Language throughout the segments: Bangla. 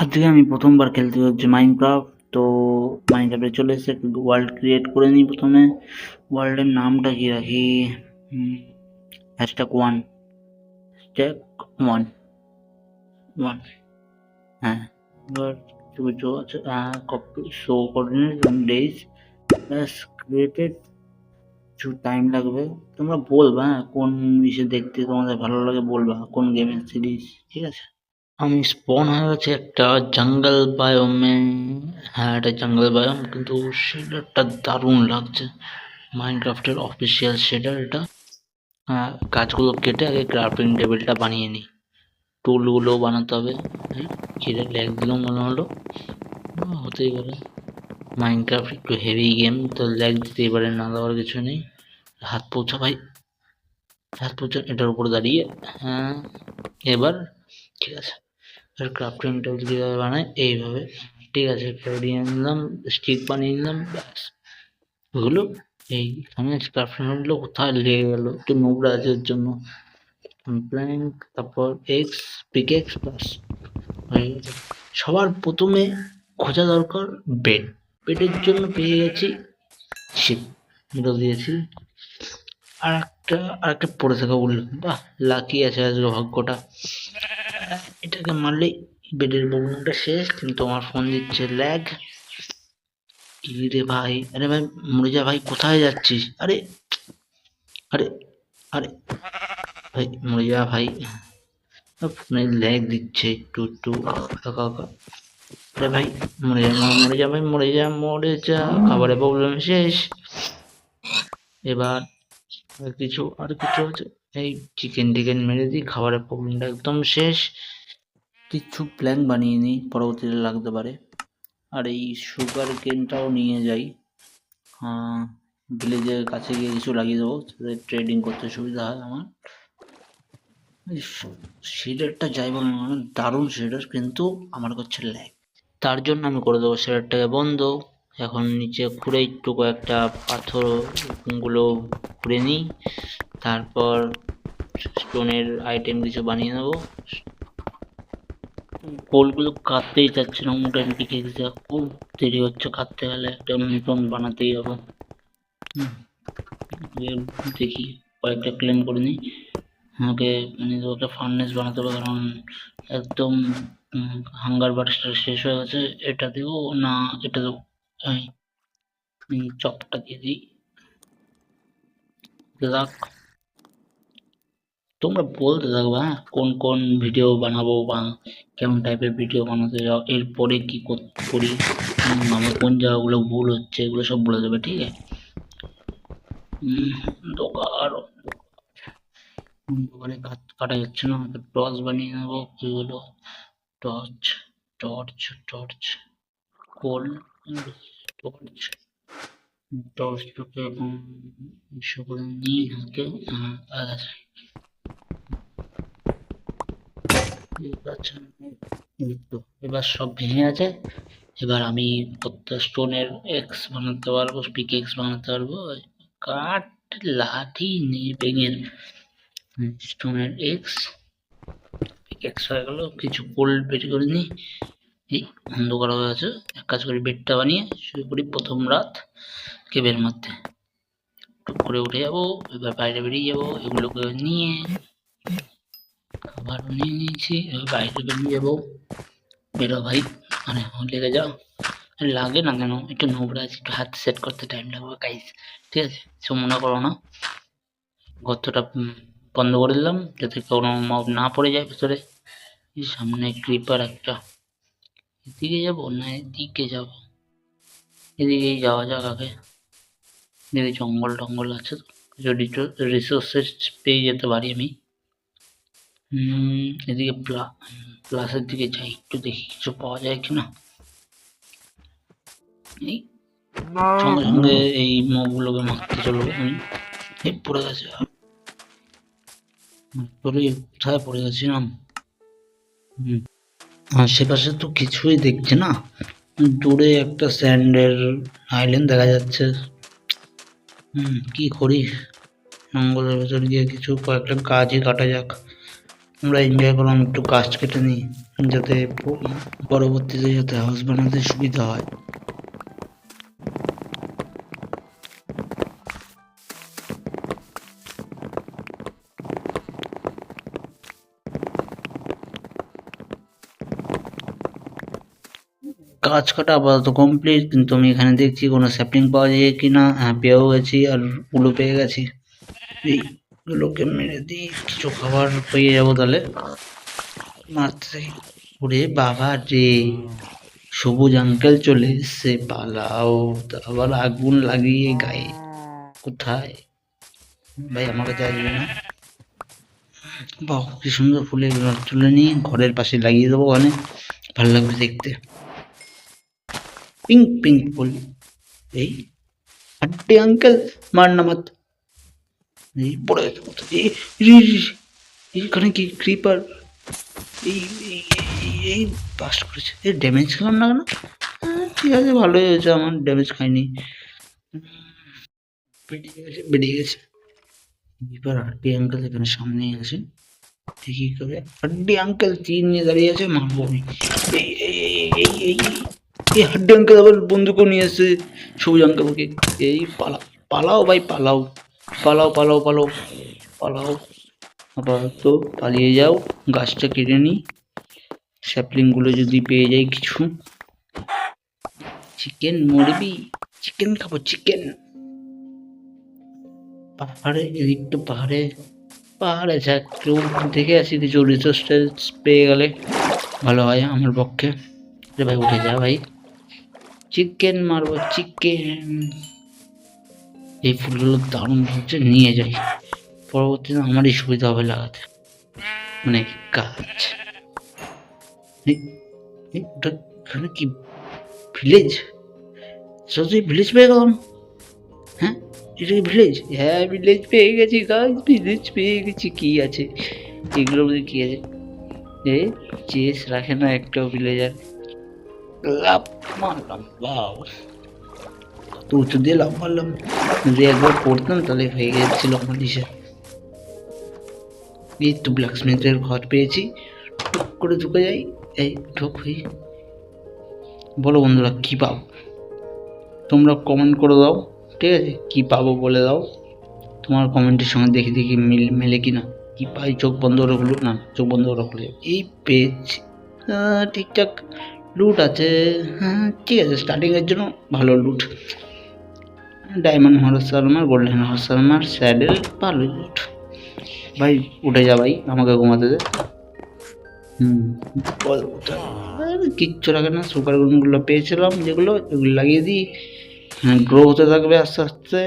আজকে আমি প্রথমবার খেলতে হচ্ছে মাইনক্রাফট তো মাইনক্রাফটে চলে এসে ওয়ার্ল্ড ক্রিয়েট করে নিই প্রথমে। ওয়ার্ল্ডের নামটা কি রাখি? Hashtag one hashtag one one হ্যাঁ। এবার কিছু আছে কপি শো কোঅর্ডিনেট ডেজ ব্যাস ক্রিয়েটেড কিছু টাইম লাগবে। তোমরা বলবা হ্যাঁ কোন ইসে দেখতে তোমাদের ভালো লাগে, বলবা, কোন গেমের সিরিজ ঠিক আছে? আমি স্পন হয়ে গেছে একটা জঙ্গল বায়োমে হ্যাঁ এটা জঙ্গল বায়োম কিন্তু শেডারটা দারুণ লাগছে। মাইনক্রাফটের অফিসিয়াল শেডার এটা। হ্যাঁ গাছগুলো কেটে আগে ক্রাফটিং টেবিলটা বানিয়ে নিই। টুলগুলো বানাতে হবে। কিরে ল্যাগ দিলেও মনে হলো। হতেই পারে। মাইনক্রাফট একটু হেভি গেম তো ল্যাগ দিতেই পারে না দেওয়ার কিছু নেই। হাত পৌঁছা ভাই। হাত পৌঁছা, এটার উপর দাঁড়িয়ে। হ্যাঁ এবার, ঠিক আছে। ক্রাফটিং টেবিল কীভাবে বানায়, এইভাবে। ঠিক আছে বানিয়ে নিলাম স্টিক বানিয়ে নিলাম, ব্যাস। ওগুলো এইখানে ক্রাফটিং টেবিলগুলো কোথায় লেগে গেল, একটু নোংরা আছে ওর জন্য। প্ল্যাঙ্ক তারপর এক্স পিক এক্স প্লাস সবার প্রথমে খোঁজা দরকার বেড বেডের জন্য পেয়ে গেছি শিপ এটা দিয়েছি। আর একটা আর একটা পড়ে থাকা উল বাহ লাকি আছে আজকে ভাগ্যটা। এটাকে মারলেই বেডের প্রবলেমটা শেষ, কিন্তু আমার ফোন দিচ্ছে, ল্যাগ রে ভাই, আরে ভাই, মরে যা ভাই, কোথায় যাচ্ছিস? আরে আরে আরে, ভাই, মরে যা ভাই। ফোনে ল্যাগ দিচ্ছে একটু একটু, একা একা। আরে ভাই, মরে যা মরে যা ভাই, মরে যা মরে যা, খাবারের প্রবলেম শেষ। এবার কিছু, আর কিছু আছে? এই চিকেন টিকেন মেরে দিই, খাবারের প্রবলেমটা একদম শেষ। কিছু প্ল্যান বানিয়ে নিই, পরবর্তীতে লাগতে পারে। আর এই সুগার কেনটাও নিয়ে যাই। ভিলেজের কাছে গিয়ে কিছু লাগিয়ে দেবো, যাতে ট্রেডিং করতে সুবিধা হয় আমার। শেডারটা যাই বল দারুণ শেডার কিন্তু আমার কাছে ল্যাগ তার জন্য আমি করে দেবো শেডারটাকে বন্ধ। এখন নিচে খুঁড়ে একটু কয়েকটা পাথরগুলো খুঁড়ে নিই। তারপর স্টোনের আইটেম কিছু বানিয়ে নেব। পোলগুলো কাটতেই চাচ্ছে না মোটামুটি গেছে। খুব দেরি হচ্ছে কাটতে গেলে, একটা নতুন বানাতেই হবে। দেখি, কয়েকটা ক্লেম করে নিই। আমাকে মানে একটা ফার্নেস বানাতে হবে, কারণ একদম হাঙ্গার বার্সটা শেষ হয়ে গেছে, এটা দেবো না এটা দেবো? চপটা দিয়ে দিই। লাক তোমরা বলতে থাকবে হ্যাঁ কোন কোন ভিডিও বানাবো বা কেমন টাইপের ভিডিও বানাতে যাও, এরপরে কি কর- করি আমার কোন জায়গাগুলো ভুল হচ্ছে, এগুলো সব বলে দেবে, ঠিক আছে? অন্ধকার অন্ধকারে কাট যাচ্ছে না টর্চ বানিয়ে নেব, কি হলো? টর্চ টর্চ টর্চ কোল টর্চ টর্চ দুটো সকলে নিয়ে হাতে এই এবার সব ভেঙে আছে এবার আমি স্টোনের এক্স বানাতে পারব পিক এক্স বানাতে পারব? কাঠ, লাঠি নিয়ে ভেঙে স্টোনের এক্স পিক এক্স হয়ে গেল। কিছু কোল্ড বের করে নিই। এই অন্ধকার হয়ে আছে। এক কাজ করি, বেডটা বানিয়ে শুরু করি প্রথম রাত কেবের মধ্যে টুক করে উঠে যাব, এবার বাইরে বেরিয়ে যাব, এগুলোকে নিয়ে খাবার নিয়ে নিয়েছি, এবার বাইরে বেরিয়ে যাব। বেরো ভাই মানে লেগে যাও। লাগে না কেন? একটু নোংরা আছে, একটু হাত সেট করতে টাইম লাগবে গাইস ঠিক আছে? কিছু মনে করো না। গর্তটা বন্ধ করে দিলাম, যাতে কোনো মব না পড়ে যায় ভেতরে। সামনে ক্রিপার একটা। এদিকে যাব না এদিকে যাব? এদিকেই যাওয়া যাক আগে। এদিকে জঙ্গল টঙ্গল আছে তো। রিসোর্সেস পেয়ে যেতে পারি আমি। এদিকে প্লা প্লাসের দিকে যাই একটু দেখি কিছু পাওয়া যায় কিনা। এই সঙ্গে সঙ্গে এই মগগুলোকে মারতে চলবো আমি। এই পড়ে গেছে। পরে কোথায় পড়ে গেছিলাম? আশেপাশে তো কিছুই দেখছি না। দূরে একটা স্যান্ডের আইল্যান্ড দেখা যাচ্ছে। হুম কি করি? জঙ্গলের ভেতর গিয়ে কিছু কয়েকটা গাছই কাটা যাক। আমরা এনজয় করলাম একটু কাজ কেটে নিই, যাতে পরবর্তীতে যাতে হাউস বানাতে সুবিধা হয়। কাজ কাটা আপাতত কমপ্লিট কিন্তু আমি এখানে দেখছি কোনো স্যাপলিং পাওয়া যায় কি না হ্যাঁ পেয়েও গেছি আর উলো পেয়ে গেছি। এইগুলোকে মেরে দিই। কিছু খাবার পেয়ে যাব তাহলে? মারতে ওরে বাবা রে। সবুজ আঙ্কেল চলে এসছে পালাও। আবার আগুন লাগিয়ে গায়ে। কোথায়? ভাই আমার কাছে আসবে না? বাহ কি সুন্দর ফুলের রথ তুলে নিয়ে ঘরের পাশে লাগিয়ে দেবো ওখানে। ভালো লাগবে দেখতে। পিঙ্ক পিঙ্ক ফুল। এই? আন্টি আঙ্কেল মার না পড়ে এইখানে কি ক্রিপার এই এই বাস্ট করেছে এই ড্যামেজ খেলাম না কেন হ্যাঁ, ঠিক আছে ভালোই হয়েছে আমার ড্যামেজ খাইনি বেরিয়ে গেছে বেরিয়ে গেছে এবার আন্টি আঙ্কেল এখানে সামনেই আছে দেখি করে আন্টি আঙ্কেল তিন নিয়ে দাঁড়িয়ে আছে মারবো আমি এই এই এই এই হাড্ডি আঙ্কেল আবার বন্দুকও নিয়ে এসছে সবুজ আঙ্কেলকে এই পালা পালাও ভাই পালাও পালাও পালাও পালাও পালাও। আপাতত পালিয়ে যাও, গাছটা কেটে নিই। স্যাপলিংগুলো যদি পেয়ে যাই কিছু। চিকেন মরবি। চিকেন খাব চিকেন পাহাড়ে এদিক তো পাহাড়ে। পাহাড়ে যাক একটু দেখে আসি কিছু রিসোর্স পেয়ে গেলে। ভালো হয় আমার পক্ষে। ভাই, উঠে যা ভাই। চিকেন মারবো চিকেন এই ফুলগুলো দারুণ হচ্ছে নিয়ে যাই। পরবর্তীতে আমারই সুবিধা হবে লাগাতে। এই, ওটা এখানে কি ভিলেজ সত্যি ভিলেজ পেয়ে গেলাম। হ্যাঁ? এটা কি ভিলেজ হ্যাঁ ভিলেজ পেয়ে গেছি গাছ ভিলেজ পেয়ে গেছি কি আছে? এগুলোর মধ্যে কি আছে? এ চেস রাখে না একটাও ভিলেজার লাভ মারলাম বাউ কত উঁচু দিয়ে লাভ মারলাম। যদি একবার পড়তাম তাহলে হয়ে গেছিল আমার দিশে এই তো ব্ল্যাক স্মিথের ঘর পেয়েছি। টুক করে ঢুকে যাই। এই ঢোক হই। বলো বন্ধুরা, কী পাবো? তোমরা কমেন্ট করে দাও। ঠিক আছে? কী পাবো বলে দাও। তোমার কমেন্টের সঙ্গে দেখি দেখি মিল, মেলে কি না কী পাই? চোখ বন্ধ করে খুলুক না, চোখ বন্ধ করে এই পেয়েছি। ঠিকঠাক। লুট আছে। হ্যাঁ ঠিক আছে। স্টার্টিংয়ের জন্য ভালো loot diamond horse armour golden horse armour saddle ভালো লুট ভাই, উঠে যা ভাই, আমাকে ঘুমাতে দে। হুম কিচ্ছু লাগে না সুপার গুনগুলো পেয়েছিলাম, যেগুলো, এগুলো লাগিয়ে দিই। হ্যাঁ গ্রো হতে থাকবে আস্তে আস্তে।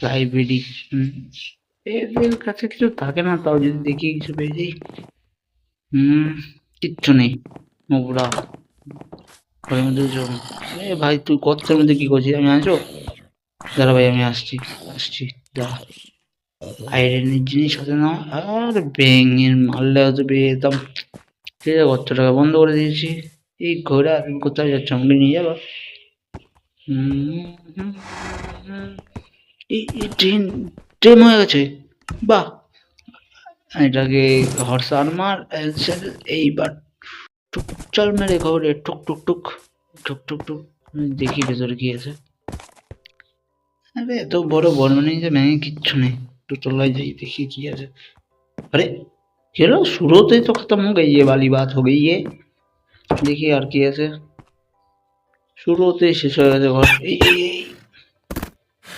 লাইব্রেরি এদের কাছে কিছু থাকে না, তাও যদি দেখি কিছু পেয়ে যাই। হুম, কিচ্ছু নেই। নোংরা ঘরের মধ্যে ভাই, তুই কচ্ছের মধ্যে কি করছিস, আমি আসো দাঁড়া ভাই, আমি আসছি আসছি দাঁড়া আইরনের জিনিস হতে না, আর ব্যাঙের মারলে হয়তো পেয়ে যেতাম। ঠিক আছে, কত টাকা বন্ধ করে দিয়েছি। এই ঘোড়া, তুমি কোথায় যাচ্ছ, আমাকে নিয়ে যাবা। এই ট্রেন ট্রেন হয়ে গেছে। বাহ! এটাকে হর্স আর্মার এইবার টুক চল মেরে খবরে টুক টুক টুক টুক টুক টুক হুম, দেখি ভেতরে কি আছে আরে এত বড় বন মানে যে ব্যাঙে কিচ্ছু নেই তো তলায় যাই দেখি কি আছে अरे चलो शुरू तो खत्म हो गई ये वाली बात हो गई है देखिए আর কি আছে শুরুতে শেষ হয়ে গেছে ঘর এই এই এই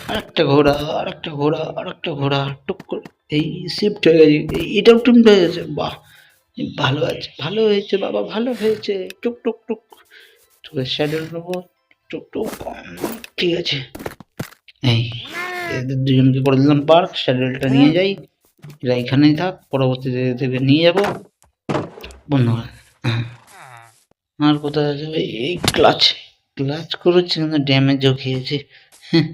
আরেকটা ঘোড়া আরেকটা ঘোড়া আরেকটা ঘোড়া টুক করে এই শিফট হয়ে গেছে এই- এটাও টিমটা হয়ে গেছে বাহ ভালো আছে ভালো হয়েছে বাবা ভালো হয়েছে। টুক টুক টুক। তোকে স্যাডেল নেব। টুক টুক। ঠিক আছে। এই এদের দুজনকে করে দিলাম পার্ক স্যাডেলটা নিয়ে যাই। এরা এখানেই থাক পরবর্তীতে থেকে নিয়ে যাব। বন্ধ কর। হ্যাঁ। আর কোথায় আছে? ভাই? এই ক্লাচ ক্লাচ করেছে কিন্তু ড্যামেজও খেয়েছে। হ্যাঁ,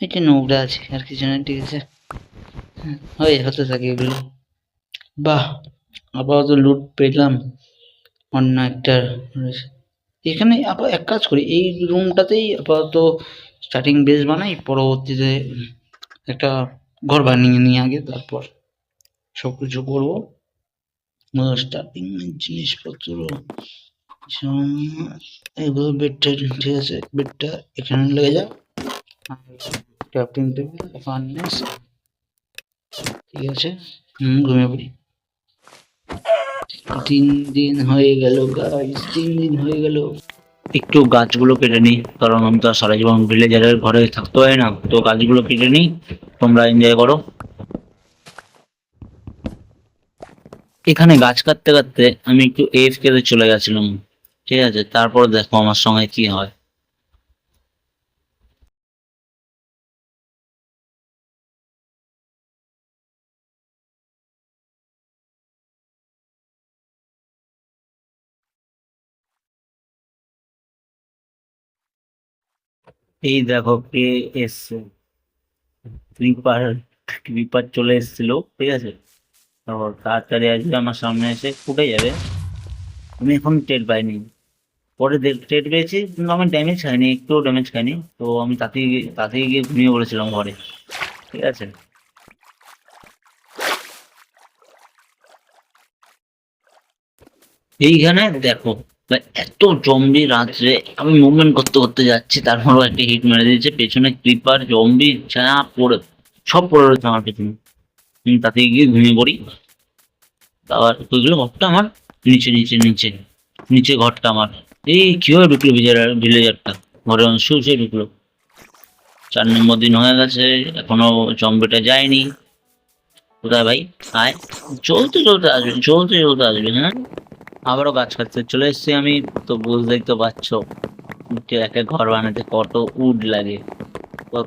এটা নোংরা আছে আর কিছু না ঠিক আছে। হ্যাঁ, হয় হতে থাকে এগুলো। বাহ। আপাতত লুট পেলাম। অন্য একটা এখানে আবার এক কাজ করি, এই রুমটাতেই আপাতত স্টার্টিং বেস বানাই, পরবর্তীতে একটা ঘর বানিয়ে নিয়ে আগে, তারপর সবকিছু করব। স্টার্টিং জিনিসপত্র এগুলো বেডটা ঠিক আছে বেডটা এখানে লেগে যাক। ঠিক আছে, হুম, ঘুমিয়ে পড়ি। তিন দিন হয়ে গেল গাইস তিন দিন হয়ে গেল। একটু গাছগুলো কেটে নিই, কারণ আমি তো সারা জীবন ভিলেজারের ঘরে থাকতে হয় না, তো গাছগুলো কেটে নিই, তোমরা এনজয় করো। এখানে গাছ কাটতে কাটতে আমি একটু এফ কেটে চলে গেছিলাম, ঠিক আছে? তারপর দেখো আমার সঙ্গে কি হয়। এই দেখো কে এসছে। ক্রিপার ক্রিপার চলে এসেছিল, ঠিক আছে? তারপর তাড়াতাড়ি আসবে, আমার সামনে এসে ফুটে যাবে। আমি এখন টের পাইনি। পরে টের পেয়েছি, কিন্তু আমি ড্যামেজ খাইনি একটুও ড্যামেজ খাইনি তো আমি তাতেই গিয়ে- তাতেই গিয়ে ঘুমিয়ে পড়েছিলাম ঘরে, ঠিক আছে? এইখানে দেখো এত জম্বি রাত্রে আমি মুভমেন্ট করতে করতে যাচ্ছি, তারপরও একটা হিট মেরে দিয়েছে, পেছনে ক্রিপার জম্বি যা পড়ে, সব পড়ে রয়েছে আমার পেছনে। আমি তাতে গিয়ে ঘুমিয়ে পড়ি। আবার ওইগুলো ঘরটা আমার নিচে নিচে নিচে নিচে ঘরটা আমার। এই কীভাবে ঢুকলো ভিলেজার ভিলেজারটা ঘরে শুয়ে শুয়ে ঢুকলো। চার নম্বর দিন হয়ে গেছে, এখনও জম্বিটা যায়নি। কোথায় ভাই? আয়, চলতে চলতে আসবে, চলতে চলতে আসবে হ্যাঁ? আবারও গাছ কাটতে। চলে এসেছি আমি, তো বুঝতেই তো পারছ, যে একটা ঘর বানাতে কত উড লাগে।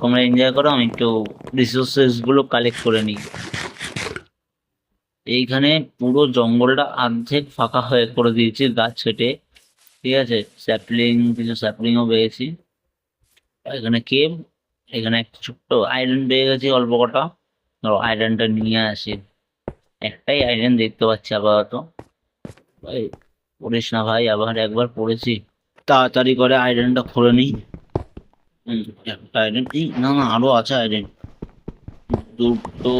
তোমরা এনজয় করো, আমি একটু রিসোর্সেসগুলো কালেক্ট করে নিই। এইখানে পুরো জঙ্গলটা অর্ধেক ফাঁকা হয়ে করে দিয়েছি গাছ কেটে। ঠিক আছে? স্যাপলিং কিছু স্যাপলিংও পেয়েছি। এখানে কেভ এখানে একটা ছোট্ট আয়রন পেয়ে গেছি অল্প কটা। আয়রনটা নিয়ে আসি। একটাই আয়রন দেখতে পাচ্ছি আপাতত। ভাই পড়িস না ভাই, আবার একবার পড়েছি। তাড়াতাড়ি করে আয়রনটা খুলে নিই। একটা আয়রন না না, আরও আছে আয়রন দুটো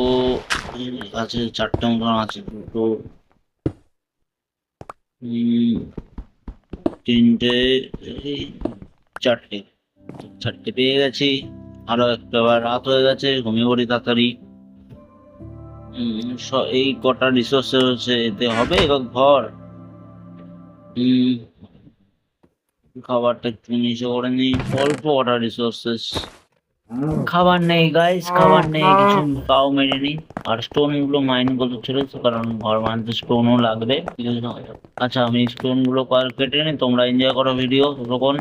আছে, চারটে মতন আছে, দুটো। তিনটে চারটে। চারটে পেয়ে গেছি। আরও একটা রাত হয়ে গেছে, ঘুমিয়ে পড়ি তাড়াতাড়ি। এই কটা রিসোর্স হচ্ছে এতে হবে এবার ঘর? খাবারটা নিচে করে অল্প ওয়াটার রিসোর্সেস খাবার নেই গাইস খাবার নেই, কিছু তাও মেরে নিই। আর স্টোনগুলো মাইন করতে কারণ স্টোনও লাগবে। আচ্ছা আমি স্টোনগুলো কেটে নিই, তোমরা এনজয় করো ভিডিও তখন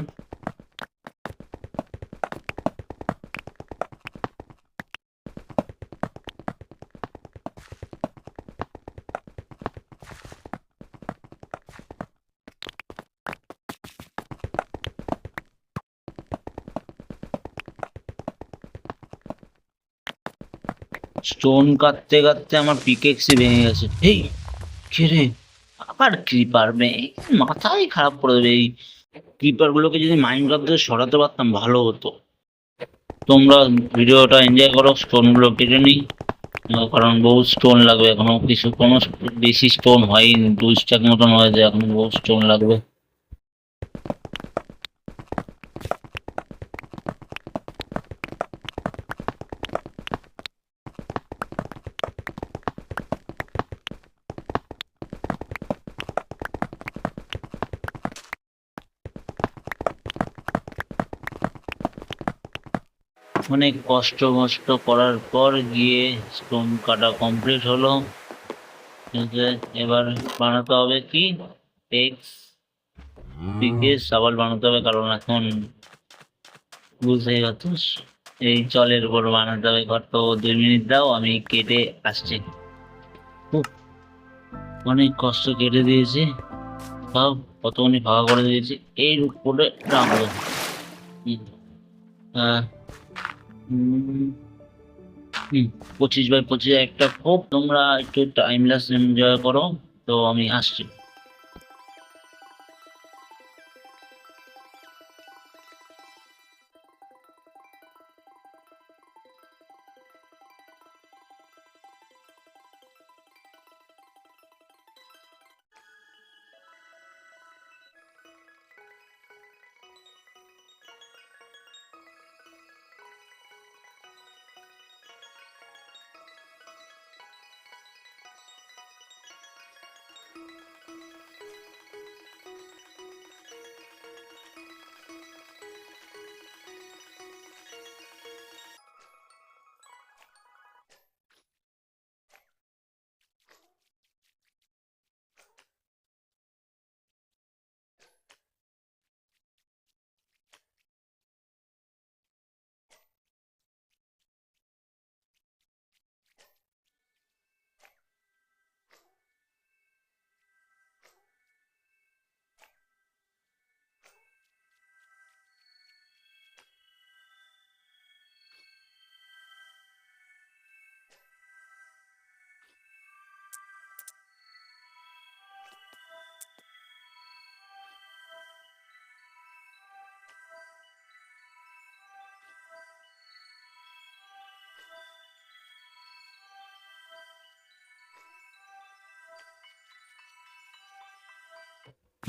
স্টোন কাটতে কাটতে আমার পিকেক্সি ভেঙে গেছে। এই, কে রে? আবার ক্রিপার মাথাই খারাপ করে দেবে। এই ক্রিপার গুলোকে যদি মাইন্ড ক্রাফট থেকে সরাতে পারতাম, ভালো হতো। তোমরা ভিডিওটা এনজয় করো স্টোনগুলো কেটে নিই। কারণ বহু স্টোন লাগবে এখনও। কিছু কোনো বেশি স্টোন হয়নি। দু স্টাক মতন হয়েছে, এখন বহু স্টোন লাগবে। অনেক কষ্ট মষ্ট করার পর গিয়ে স্টোন কাটা কমপ্লিট হলো। এবার বানাতে হবে কি? এক্স পিকেস আবার বানাতে হবে, কারণ এখন বুঝতেই পারছিস, এই জলের উপর বানাতে হবে। ঘর তো দুই মিনিট দাও, আমি কেটে আসছি। অনেক কষ্ট কেটে দিয়েছি। সব কতখানি ফাঁকা করে দিয়েছি। এর উপরে রাখব। হুম। পঁচিশ বাই পঁচিশ একটা খুব তোমরা একটু টাইমলেস এনজয় করো তো আমি আসছি।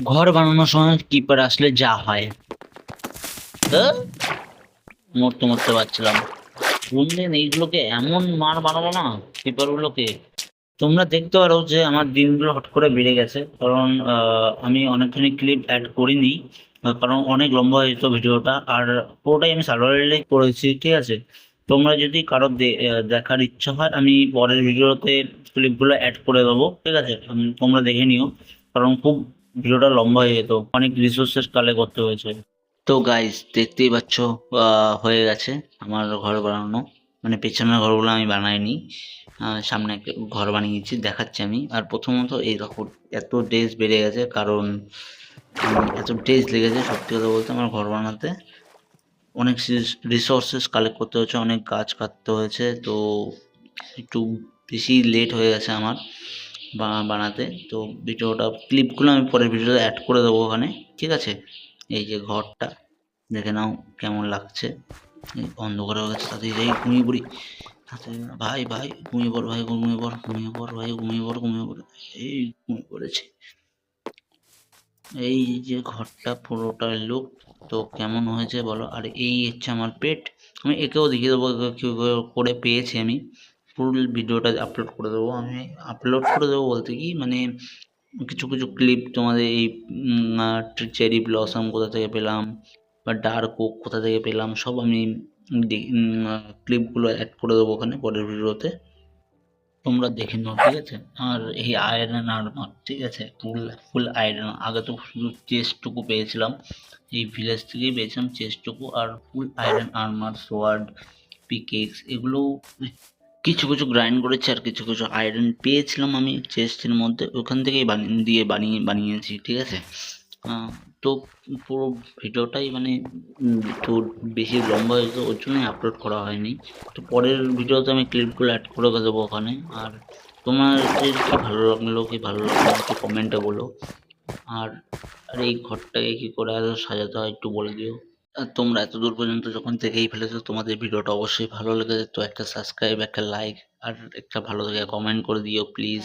ঘর বানানোর সময় কিপার আসলে যা হয়। মরতে মরতে পারছিলাম। শুনলেন, এইগুলোকে এমন মার বানাবো না কিপার গুলোকে তোমরা দেখতে পারো যে আমার দিনগুলো হট করে বেড়ে গেছে, কারণ আমি অনেকখানি ক্লিপ অ্যাড করিনি, কারণ অনেক লম্বা হয়ে যেত ভিডিওটা, আর পুরোটাই আমি সার্ভারে করেছি, ঠিক আছে? তোমরা যদি কারও দেখার ইচ্ছা হয়, আমি পরের ভিডিওতে ক্লিপগুলো অ্যাড করে দেবো, ঠিক আছে? তোমরা দেখে নিও, কারণ খুব ভিডিওটা লম্বা হয়ে যেত। অনেক রিসোর্সেস কালেক্ট করতে হয়েছে। তো গাইস দেখতেই পাচ্ছ হয়ে গেছে আমার ঘর বানানো। মানে পেছনের ঘরগুলো আমি বানাইনি। সামনে একটা ঘর বানিয়েছি, দেখাচ্ছি আমি। আর প্রথমত এই দেখো, এত ডেজ বেড়ে গেছে, কারণ এত ডেজ লেগেছে সত্যি কথা বলতে আমার ঘর বানাতে। অনেক রিসোর্সেস কালেক্ট করতে হয়েছে, অনেক গাছ কাটতে হয়েছে, তো একটু বেশি লেট হয়ে গেছে আমার। বানাতে। তো ভিডিওটা, ক্লিপগুলো আমি পরের ভিডিওতে অ্যাড করে দেবো ওখানে। ঠিক আছে? এই যে ঘরটা, দেখে নাও কেমন লাগছে। অন্ধকার হয়ে গেছে তাদের এই ঘুমিয়ে পড়ি। তাতে ভাই ভাই, ঘুমিয়ে পড়, ভাই, ঘুমিয়ে পড় ঘুমিয়ে পড়, ভাই, ঘুমিয়ে পড় ঘুমিয়ে পড়। এই ঘুমিয়ে পড়েছে। এই যে ঘরটা পুরোটা লুক তো কেমন হয়েছে বলো? আর এই হচ্ছে আমার পেট। আমি একেও দেখিয়ে দেবো একে কী করে পেয়েছি আমি। ফুল ভিডিওটা আপলোড করে দেবো। আমি আপলোড করে দেবো বলতে কি মানে কিছু কিছু ক্লিপ তোমাদের এই চেরি ব্লসম কোথা থেকে পেলাম বা ডার্ক ওক কোথা থেকে পেলাম, সব আমি ক্লিপগুলো অ্যাড করে দেবো ওখানে পরের ভিডিওতে তোমরা দেখে নাও, ঠিক আছে? আর এই আয়রন আর্মার ঠিক আছে? ফুল ফুল আয়রন আগে তো শুধু চেস্টটুকু পেয়েছিলাম, এই ভিলেজ থেকেই পেয়েছিলাম চেস্টটুকু আর full iron armour sword pickaxe এগুলো কিছু কিছু গ্রাইন্ড করেছি আর কিছু কিছু আয়রন পেয়েছিলাম আমি চেস্টের মধ্যে। ওখান থেকেই বানিয়ে দিয়ে বানিয়ে, বানিয়েছি, ঠিক আছে? তো পুরো ভিডিওটাই মানে একটু বেশি লম্বা হয়েছে, ওর জন্যই আপলোড করা হয়নি। তো পরের ভিডিওতে আমি ক্লিপগুলো অ্যাড করে দেবো ওখানে। আর তোমাদের কি ভালো লাগল, কি ভালো লাগল একটু কমেন্টে বলো। আর আর এই ঘরটাকে কী করে সাজাতে হয় একটু বলে দিও। তোমরা এত দূর পর্যন্ত যখন থেকেই ফেলেছো, তোমাদের ভিডিওটা অবশ্যই ভালো লেগেছে। তো একটা সাবস্ক্রাইব একটা লাইক আর একটা ভালো লাগে কমেন্ট করে দিও প্লিজ